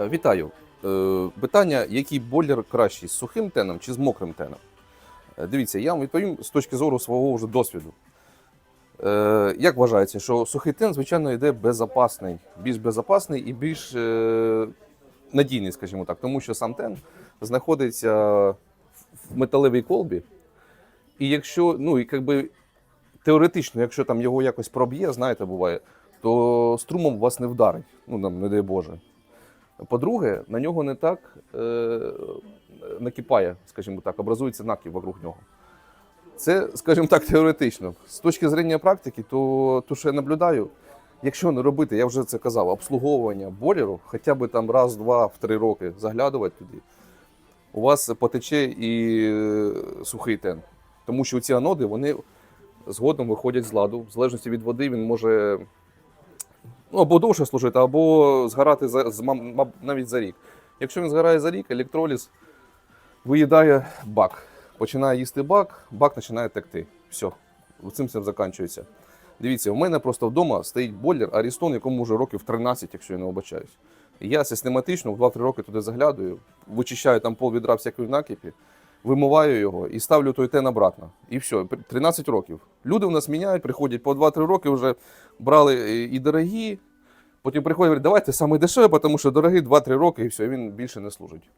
Е, Вітаю. Е, Питання, який бойлер кращий з сухим теном чи з мокрим теном? Е, Дивіться, я вам відповім з точки зору свого вже досвіду. Як вважається, що сухий тен, звичайно, йде безопасний, більш безопасний і більш надійний, скажімо так, тому що сам тен знаходиться в металевій колбі. І якщо, ну і якби теоретично, якщо там його якось проб'є, знаєте, буває, то струмом вас не вдарить. Ну, нам, не дай Боже. По-друге, на нього не так е, накипає, скажімо так, образується накіп вокруг нього. Це, скажімо так, теоретично. З точки зрення практики, то, то що я наблюдаю, якщо не робити, я вже це казав, обслуговування бойлеру, хоча б там раз, два, в три роки заглядувати туди, у вас потече і е, сухий тен. Тому що ці аноди, вони згодом виходять з ладу. В залежності від води він може або довше служити, або згорати за, навіть за рік. Якщо він згорає за рік, електроліз виїдає бак. Починає їсти бак, бак починає текти. Все, цим все закінчується. Дивіться, у мене просто вдома стоїть бойлер Арістон, якому вже років 13, якщо я не обачаюсь. Я систематично в 2-3 роки туди заглядаю, вичищаю там пол відра всякої накипі, вимиваю його і ставлю той тен обратно. І все, 13 років. Люди у нас міняють, приходять по 2-3 роки вже брали е, і дорогі. Потім приходять говорять, давайте саме дешеве, тому що дорогий 2-3 роки і все, він більше не служить.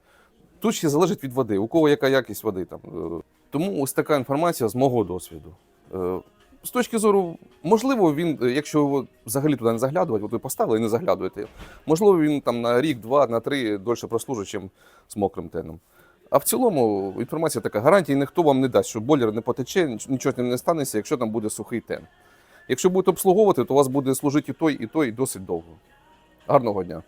Тут ще залежить від води, у кого яка якість води там. е. Тому ось така інформація з мого досвіду. Е, З точки зору, можливо, він, е, якщо його взагалі туди не заглядувати, от ви поставили і не заглядуєте, можливо, він там на рік, два, на три дольше прослужить, ніж з мокрим теном. А в цілому інформація така: гарантії ніхто вам не дасть, що бойлер не потече, нічого з ним не станеться, якщо там буде сухий тен. Якщо будете обслуговувати, то у вас буде служити і той, і той досить довго. Гарного дня!